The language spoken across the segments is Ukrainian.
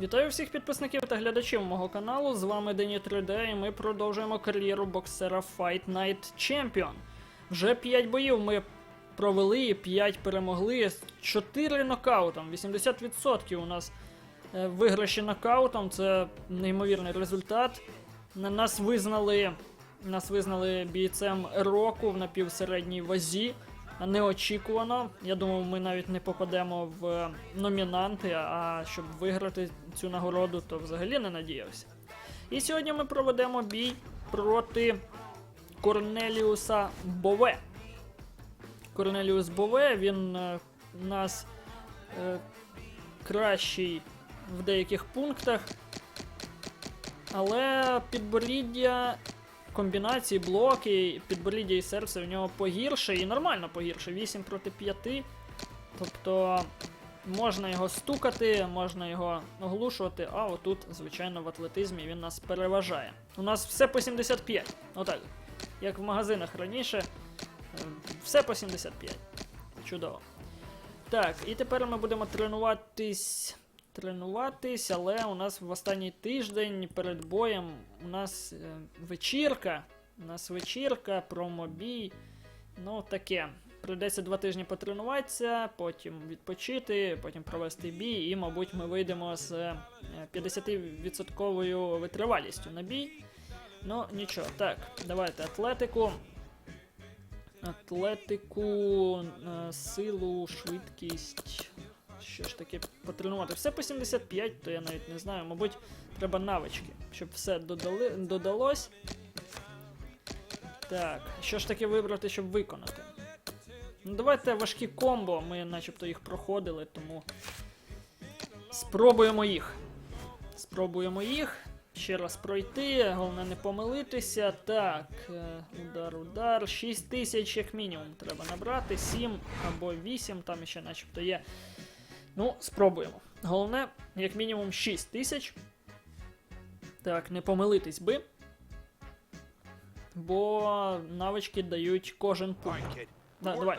Вітаю всіх підписників та глядачів мого каналу. З вами Дені 3D і ми продовжуємо кар'єру боксера Fight Night Champion. Вже 5 боїв ми провели, 5 перемогли, 4 нокаутом, 80% у нас е, виграші нокаутом. Це неймовірний результат. Нас визнали, нас визнали бійцем року в напівсередній вазі. Неочікувано. Я думав, ми навіть не попадемо в е, номінанти, а щоб виграти цю нагороду, то взагалі не надіявся. І сьогодні ми проведемо бій проти Корнеліуса Бове. Корнеліус Бове, він е, у нас е, кращий в деяких пунктах. Але підборіддя комбінації, блоки, підборіддя і серце в нього погірше і нормально погірше. 8 проти 5. Тобто можна його стукати, можна його оглушувати, а отут, звичайно, в атлетизмі він нас переважає. У нас все по 75. Отак. Як в магазинах раніше. е, Все по 75. Чудово. Так, і тепер ми будемо тренуватись. Тренуватись, але у нас в останній тиждень перед боєм у нас е, вечірка. У нас вечірка, промобій. Ну, таке. Прийдеться два тижні потренуватися, потім відпочити, потім провести бій, і, мабуть, ми вийдемо з е, 50% витривалістю на бій. Ну, нічого. Так, давайте атлетику. Атлетику, е, силу, швидкість. Що ж таке потренувати? Все по 75, то я навіть не знаю. Мабуть, треба навички, щоб все додали, додалось. Так, що ж таке вибрати, щоб виконати? Ну, давайте важкі комбо, ми начебто їх проходили, тому спробуємо їх. Спробуємо їх. Ще раз пройти, головне не помилитися. Так, е, удар, удар. 6 тисяч як мінімум треба набрати. 7 або 8, там ще начебто є. Ну, спробуємо. Головне, як мінімум 6 тисяч. Так, не помилитись би. Бо навички дають кожен пункт. Да, давай.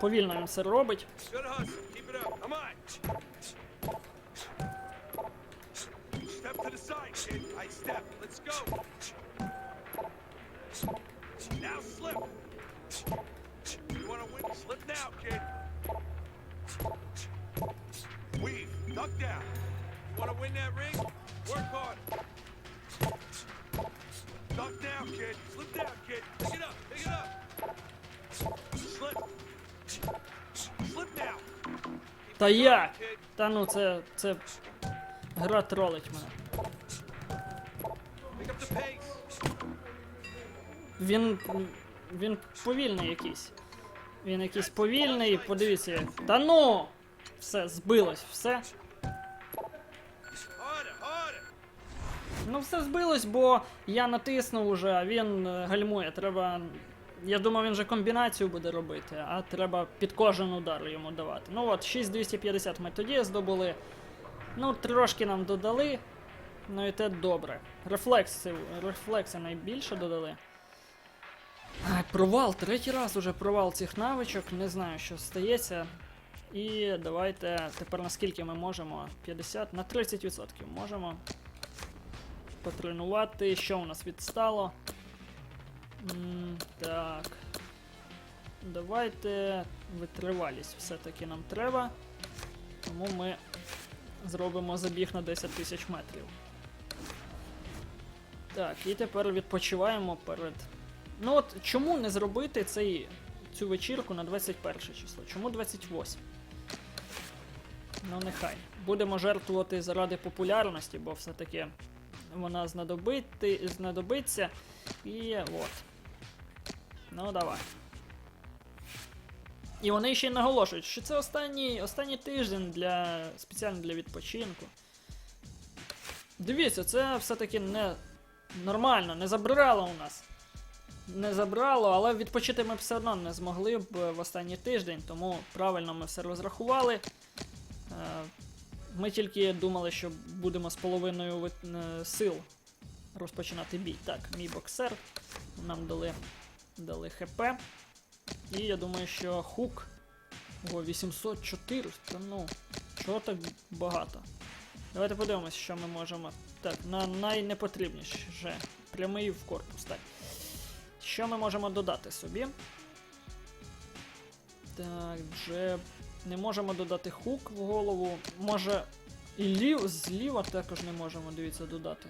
Повільно він все робить. Step to the side, kid. I step. Now slip. You want to win? Slip now, kid. Weave. Duck down. You want to win that ring? Work hard. Duck down, kid. Slip down, kid. Pick it up. Pick it up. Slip. Slip down. Та як? Та ну це. це. Гра тролить мене. Він. Він повільний якийсь. Він якийсь повільний, подивіться. як- Та ну! Все, збилось, все. Ну, все збилось, бо я натиснув уже, а він е, гальмує. Треба. Я думав, він же комбінацію буде робити, а треба під кожен удар йому давати. Ну от, 6250 ми тоді здобули. Ну, трошки нам додали. Ну і те добре. Рефлекси, рефлекси найбільше додали. Провал, третій раз уже провал цих навичок, не знаю, що стається. І давайте тепер наскільки ми можемо? 50 на 30% можемо потренувати. Що у нас відстало? М, так. Давайте витривалість все-таки нам треба. Тому ми зробимо забіг на 10 тисяч метрів. Так, і тепер відпочиваємо перед. Ну от чому не зробити цей, цю вечірку на 21 число? Чому 28? Ну нехай. Будемо жертвувати заради популярності, бо все-таки вона знадобити, знадобиться. І от. Ну, давай. І вони ще й наголошують, що це останній, останній тиждень для, спеціально для відпочинку. Дивіться, це все-таки не нормально, не забрало у нас. Не забрало, але відпочити ми все одно не змогли б в останній тиждень, тому правильно ми все розрахували. Е, Ми тільки думали, що будемо з половиною е, сил розпочинати бій. Так, мій боксер. Нам дали, дали ХП. І я думаю, що хук. О, 804. Та ну, чого так багато? Давайте подивимось, що ми можемо. Так, на найнепотрібніше. Прямий в корпус. Так. Що ми можемо додати собі? Так, джеб. Не можемо додати хук в голову. Може. І лів, зліва також не можемо, дивіться, додати.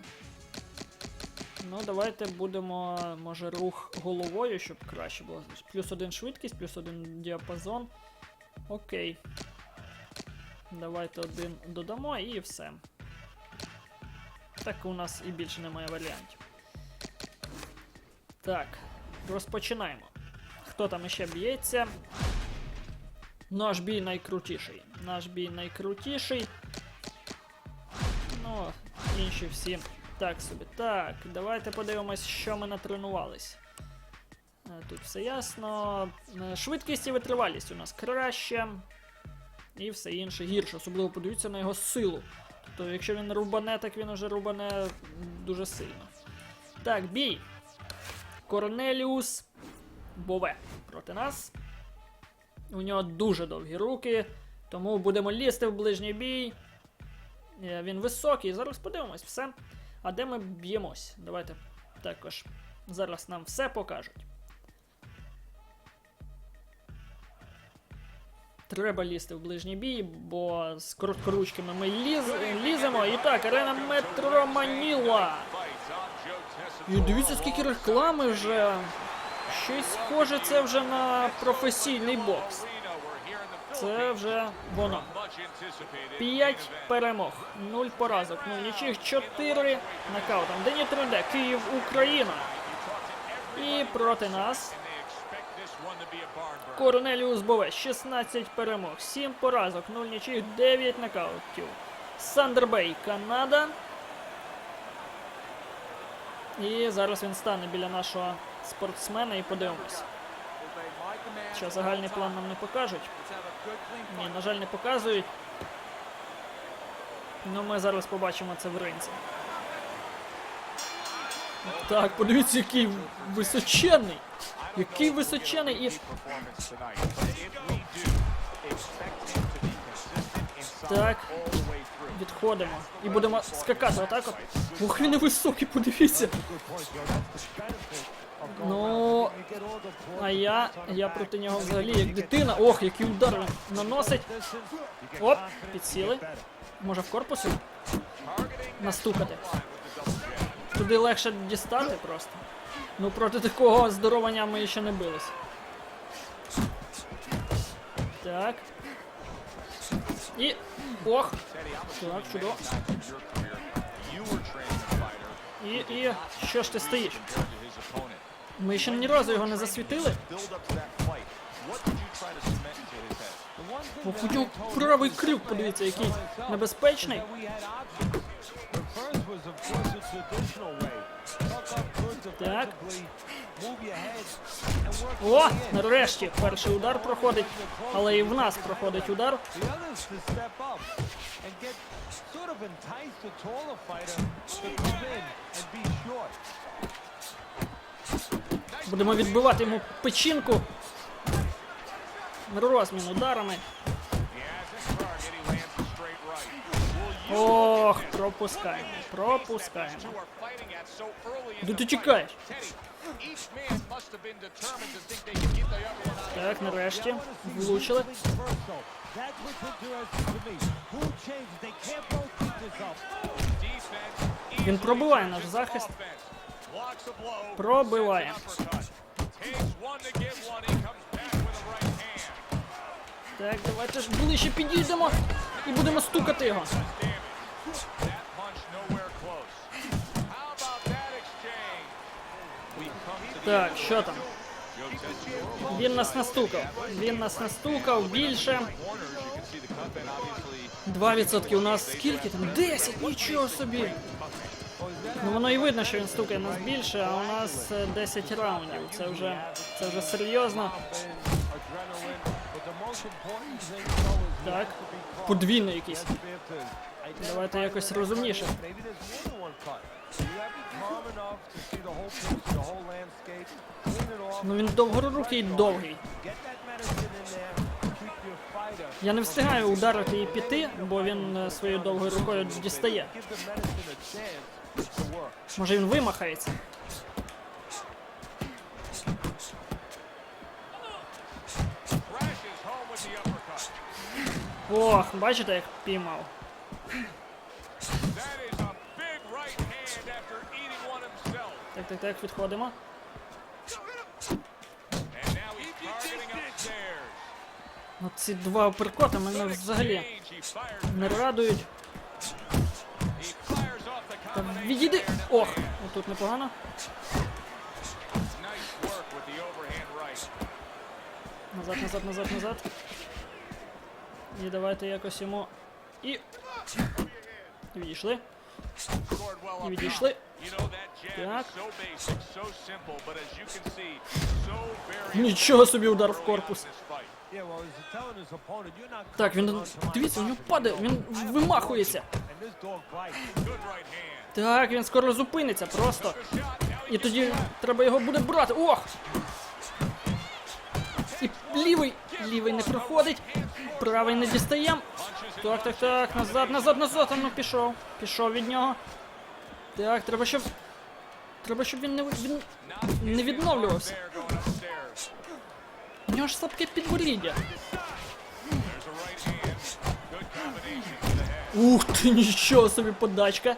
Ну, давайте будемо, може, рух головою, щоб краще було. Плюс один швидкість, плюс один діапазон. Окей. Давайте один додамо і все. Так у нас і більше немає варіантів. Так, розпочинаємо. Хто там іще б'ється? Наш бій найкрутіший. Наш бій найкрутіший. Ну, інші всі так собі. Так, давайте подивимось, що ми натренувались. Е, Тут все ясно. Е, Швидкість і витривалість у нас краще. І все інше гірше. Особливо подивіться на його силу. Тобто, якщо він рубане, так він уже рубане дуже сильно. Так, бій. Корнеліус Бове проти нас. У нього дуже довгі руки, тому будемо лізти в ближній бій. Е, Він високий, зараз подивимось все. А де ми б'ємось? Давайте також зараз нам все покажуть. Треба лізти в ближній бій, бо з короткоручками ми ліз... ліземо. І так, арена Метро Маніла. І дивіться, скільки реклами вже. Щось схоже, це вже на професійний бокс. Це вже воно. П'ять перемог, нуль поразок, нуль нічих, чотири нокаутом. Дені 3D, Київ, Україна. І проти нас Корнеліус Бове, 16 перемог, 7 поразок, 0 нічих, 9 нокаутів. Сандербей, Канада. І зараз він стане біля нашого спортсмена і подивимось. Що загальний план нам не покажуть. Ні, на жаль, не показують. Ну, ми зараз побачимо це в ринці. Так, подивіться, який височенний. Який височений і. Так. Відходимо. І будемо скакати отак от. Ох, він і високий, подивіться. Ну. А я. Я проти нього взагалі як дитина. Ох, який удар наносить. Оп, підсіли. Може в корпусі? Настукати. Туди легше дістати просто. Ну проти такого здоровання ми ще не бились. Так. І. Ох! Так, чудово. І, і. Що ж ти стоїш? Ми ще ні разу його не засвітили. Ох, правий крюк, подивіться, який небезпечний. Так. О, нарешті перший удар проходить, але і в нас проходить удар. Будемо відбивати йому печінку. Розмін ударами. Ох, пропускаємо. Пропускаємо. Де ти чекаєш? Так, нарешті. Влучили. Він пробиває наш захист. Пробиває. Так, давайте ж ближче підійдемо і будемо стукати його. Так, що там? Він нас настукав. Він нас настукав більше. 2% у нас скільки там? 10! Нічого собі! Ну воно і видно, що він стукає нас більше, а у нас е, 10 раундів. Це вже це вже серйозно. Так. Подвійний якийсь. Давайте якось розумніше. Ну він довгорукий і довгий. Я не встигаю ударити і піти, бо він е, своєю довгою рукою дістає. Може він вимахається. Ох, бачите, як піймав. Так, так, так, відходимо. Ну ці два оперкота мене взагалі не радують. Та відійди. Ох, отут непогано. Назад, назад, назад, назад. І давайте якось йому. І. Відійшли. І відійшли. Так. Нічого собі удар в корпус. Так, він. Дивіться, у нього падає, він вимахується. Так, він скоро зупиниться просто. І тоді треба його буде брати. Ох! І лівий. Лівий не проходить. Правий не дістаємо. Так, так, так, назад, назад, назад, а ну пішов. Пішов від нього. Так, треба, щоб. Треба, щоб він не, він не відновлювався. У нього ж слабке підборіддя. Ух ти, нічого собі подачка.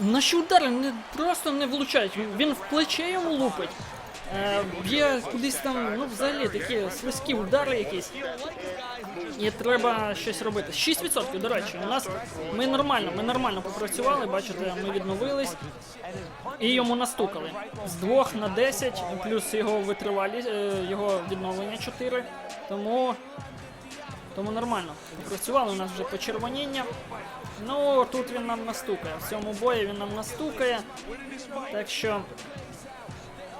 Наші удари не, просто не влучають. Він в плече йому лупить. Е, б'є кудись там, ну взагалі такі слизькі удари якісь. І треба щось робити. 6% до речі, у нас ми нормально, ми нормально попрацювали, бачите, ми відновились і йому настукали. З 2 на 10, плюс його витривалі, е, його відновлення 4. Тому. Тому нормально. Попрацювали у нас вже почервоніння. Ну, тут він нам настукає. В цьому бої він нам настукає. Так що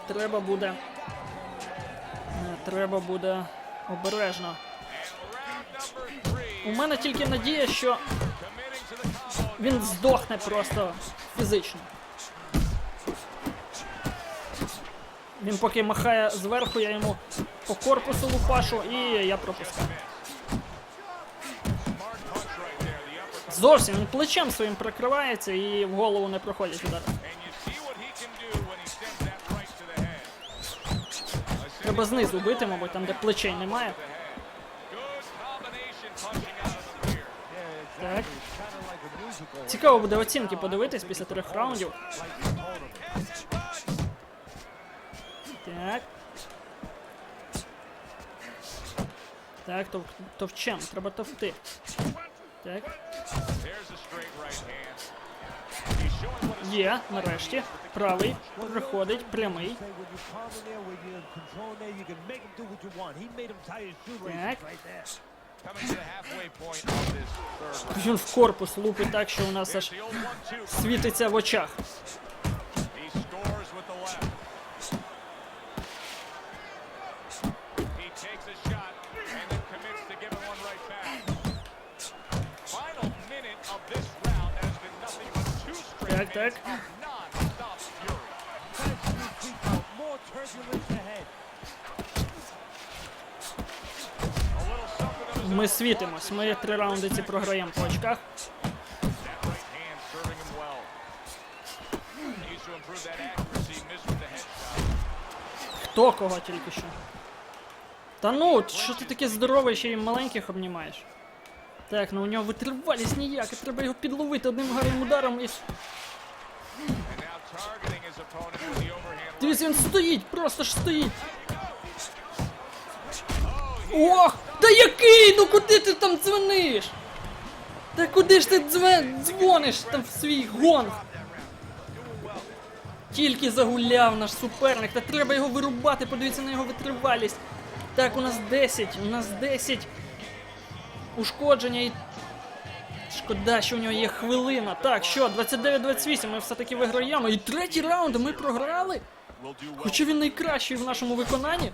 треба буде. е, Треба буде обережно. У мене тільки надія, що він здохне просто фізично. Він поки махає зверху, я йому по корпусу лупашу і я пропускаю. Зовсім плечем своїм прикривається і в голову не проходять head. Треба знизу бити, мабуть, там де плечей немає. Так. Цікаво буде оцінки подивитись після трьох раундів. Так. Так, товчем, треба товти. Так. Made him tie his shoelaces Так. Він в корпус лупить так, що у нас аж світиться в очах. Of his Ми світимось. Ми три раунди ці програємо по очках. Хто кого тільки що. Та ну, що ти таке здоровий, ще й маленьких обнімаєш? Так, ну у нього витривалість ніяка, треба його підловити одним гарним ударом і. And now targeting his opponent with the Дивись, він стоїть, просто ж стоїть. Ох! Та який? Ну куди ти там дзвониш? Та куди ж ти дзвониш там в свій гонг? Тільки загуляв наш суперник, та треба його вирубати, подивіться на його витривалість. Так, у нас 10, у нас 10 ушкодження і. Шкода, що у нього є хвилина. Так, що, 29-28, ми все-таки виграємо. І третій раунд ми програли. Хоча він найкращий в нашому виконанні.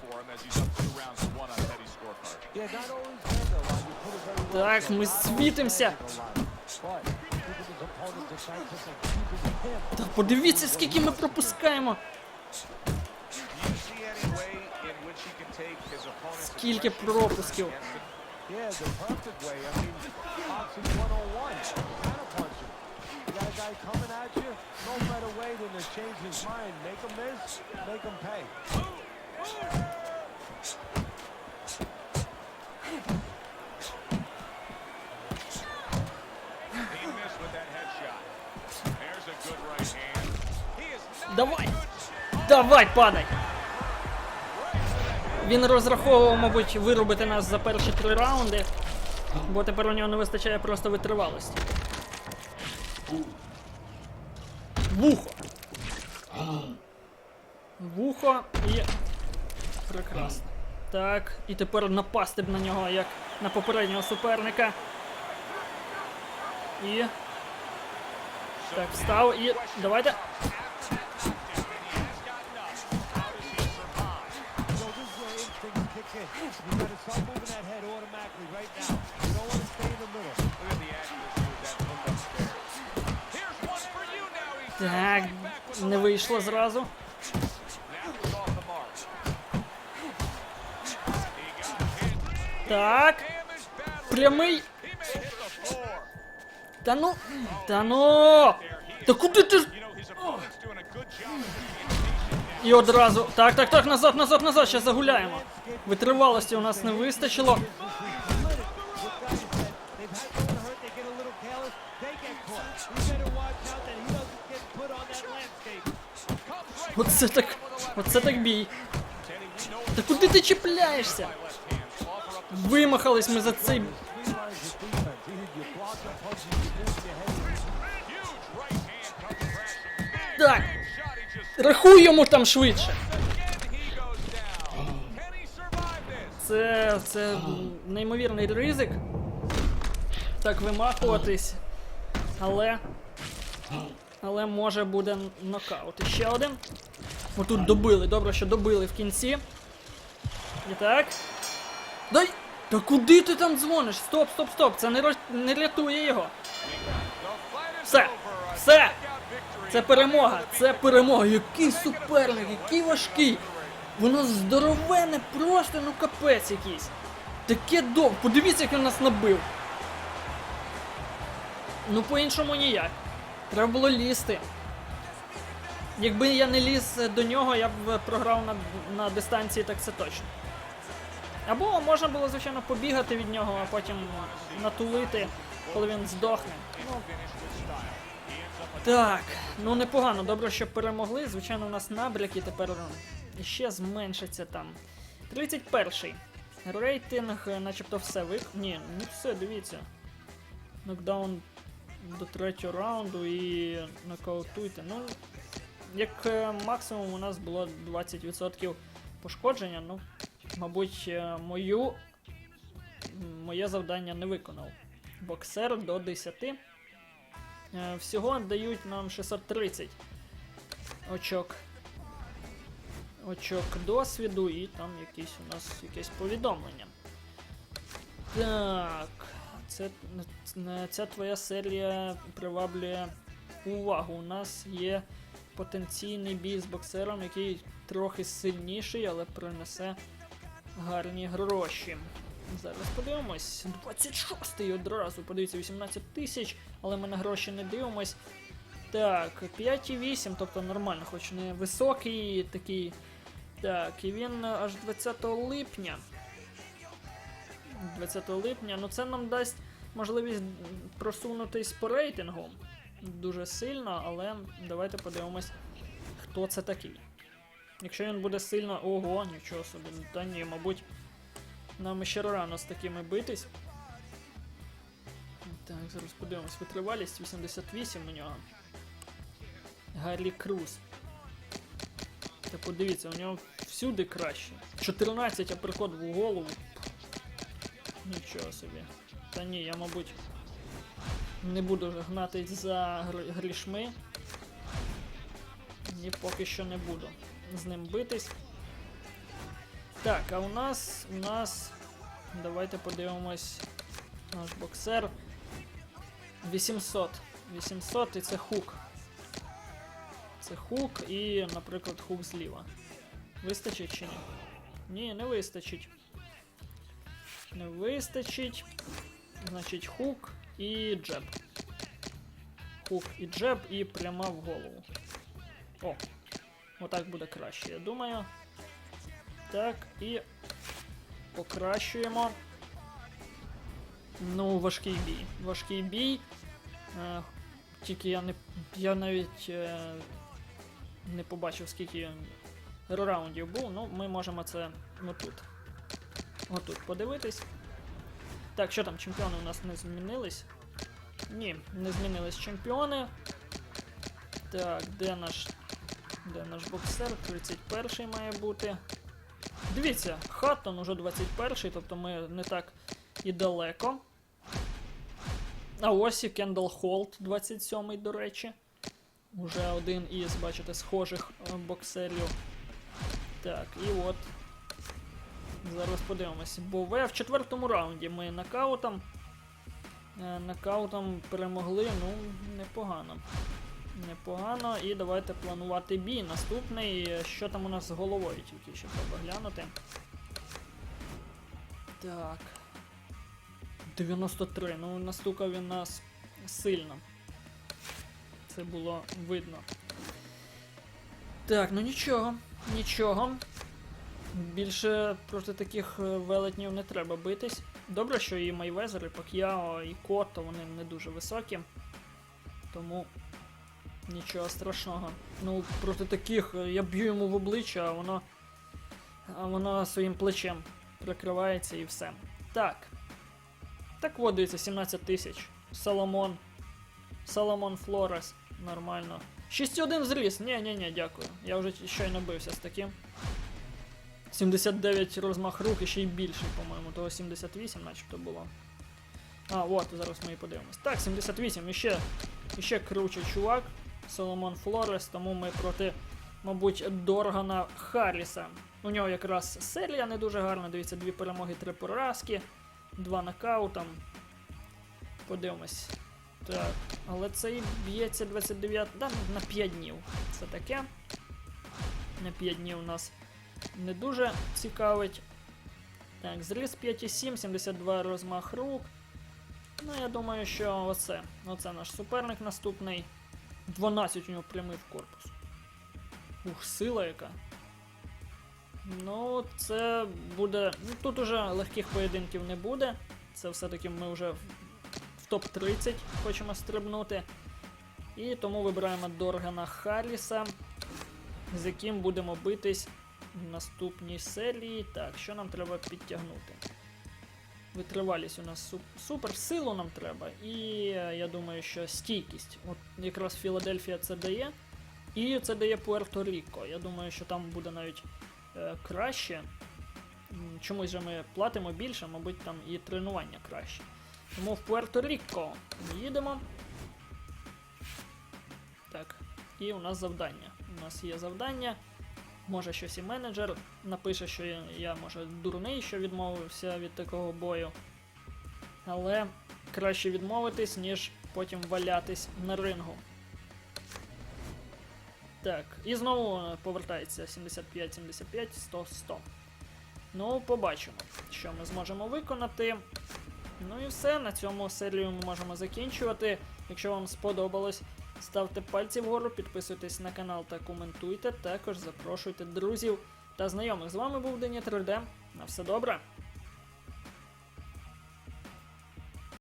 Uh, Так, ми світимося. But keeping his opponent defensive and keeping him Та подивіться, скільки ми пропускаємо. Скільки пропусків. Guy coming at you, no better way than to change his mind. Make him miss, make him pay. He missed with that headshot. There's a good right hand. He is not Давай! Давай, падай! Він розраховував, мабуть, вирубити нас за перші три раунди, бо тепер у нього не вистачає просто витривалості. Вухо! Вухо і. Прекрасно. Так, і тепер напасти б на нього, як на попереднього суперника. І. Так, встав і. Давайте. Так, не вийшло зразу. Так, прямий. Та ну. Та ну. Та куди ти? now. І одразу. Так, так, так, назад, назад, назад, ще загуляємо. Витривалості у нас не вистачило. Оце так. Оце так бій. Та куди ти чіпляєшся? Вимахались ми за цей. Так, рахуй йому там швидше. Це, це неймовірний ризик. Так вимахуватись. Але. Але може буде нокаут. Ще один. Отут добили. Добре, що добили в кінці. І так. Дай! Та куди ти там дзвониш? Стоп, стоп, стоп! Це не, роз- не рятує його. Все! Все! Це перемога! Це перемога! Який суперник, який важкий! Воно здоровене, просто ну капець якийсь. Таке дов. Подивіться, як він нас набив. Ну по-іншому ніяк. Треба було лізти. Якби я не ліз до нього, я б програв на, на дистанції, так це точно. Або можна було, звичайно, побігати від нього, а потім натулити, коли він здохне. Ну, так, ну непогано, добре, що перемогли. Звичайно, у нас набряки тепер ще зменшиться там. 31-й. Рейтинг, е, начебто все вик. Ні, не все, дивіться. Нокдаун до третього раунду і нокаутуйте. Ну, як е, максимум у нас було 20% пошкодження, ну, мабуть, е, мою. Моє завдання не виконав. Боксер до 10. Е, Всього дають нам 630 очок. Очок досвіду і там якісь у нас якесь повідомлення. Так. Це, ця твоя серія приваблює увагу. У нас є потенційний бій з боксером, який трохи сильніший, але принесе гарні гроші. Зараз подивимось. 26-й одразу. Подивіться, 18 тисяч, але ми на гроші не дивимось. Так, 5,8, тобто нормально, хоч не високий такий. Так, і він аж 20 липня. 20 липня. Ну це нам дасть можливість просунутись по рейтингу дуже сильно, але давайте подивимось, хто це такий. Якщо він буде сильно. Ого, нічого собі. Та ні, мабуть, нам ще рано з такими битись. Так, зараз подивимось. Витривалість 88 у нього. Гаррі Круз. Та подивіться, у нього всюди краще. 14 априкот в голову. Нічого собі. Та ні, я, мабуть, не буду гнатись за грішми. Ні, поки що не буду з ним битись. Так, а у нас. У нас. Давайте подивимось Наш боксер. 800. 800 і це хук. Це хук і, наприклад, хук зліва. Вистачить чи ні? Ні, не вистачить. Не вистачить. Значить, хук і джеб. Хук і джеб і пряма в голову. О, отак буде краще, я думаю. Так, і покращуємо. Ну, важкий бій. Важкий бій. Е, тільки я не. Я навіть е, не побачив, скільки раундів був. Ну, ми можемо це отут. Отут подивитись. Так, що там, чемпіони у нас не змінились? Ні, не змінились чемпіони. Так, де наш. Де наш боксер? 31-й має бути. Дивіться, Хаттон уже 21-й, тобто ми не так і далеко. А ось і Кендал Холт 27, до речі. Уже один із, бачите, схожих е, боксерів. Так, і от. Зараз подивимося. Бове в четвертому раунді ми нокаутом. е, Нокаутом перемогли, ну, непогано. Непогано. І давайте планувати бій. Наступний. Що там у нас з головою тільки ще треба глянути. Так. 93. Ну, настукав він нас сильно. Це було видно. Так, ну нічого, нічого. Більше проти таких е, велетнів не треба битись. Добре, що і Майвезер, і Пак'яо, і Кото, вони не дуже високі. Тому нічого страшного. Ну, проти таких е, я б'ю йому в обличчя, а воно. А воно своїм плечем прикривається і все. Так. Так от, 17 тисяч. Соломон. Соломон Флорес. Нормально. 6,1 зріс. Ні, ні, ні, дякую. Я вже щойно бився з таким. 79 розмах рук і ще й більший, по-моєму. Того 78 начебто було. А, от, зараз ми і подивимось. Так, 78, іще, іще круче чувак. Соломон Флорес, тому ми проти, мабуть, Доргана Харріса. У нього якраз серія не дуже гарна, дивіться, дві перемоги, три поразки, два нокаута. Подивимось. Так, але цей б'ється 29. Да, на 5 днів. Це таке. На 5 днів у нас не дуже цікавить. Так, зріс 5,7, 72 розмах рук. Ну, я думаю, що оце. Оце наш суперник наступний. 12 у нього прямий в корпус. Ух, сила яка. Ну, це буде. Ну, тут уже легких поєдинків не буде. Це все-таки ми вже в, в топ-30 хочемо стрибнути. І тому вибираємо Доргана Харріса, з яким будемо битись наступній серії. Так, що нам треба підтягнути? Витривалість у нас супер, силу нам треба. І е, я думаю, що стійкість. От якраз Філадельфія це дає. І це дає Пуерто-Ріко. Я думаю, що там буде навіть е, краще. Чомусь же ми платимо більше, мабуть, там і тренування краще. Тому в Пуерто-Ріко їдемо. Так, і у нас завдання. У нас є завдання. Може щось і менеджер напише, що я, може дурний, що відмовився від такого бою. Але краще відмовитись, ніж потім валятись на рингу. Так, і знову повертається 75-75, 100-100. Ну, побачимо, що ми зможемо виконати. Ну і все, на цьому серію ми можемо закінчувати. Якщо вам сподобалось, ставте пальці вгору, підписуйтесь на канал та коментуйте. Також запрошуйте друзів та знайомих. З вами був Дені 3D. На все добре.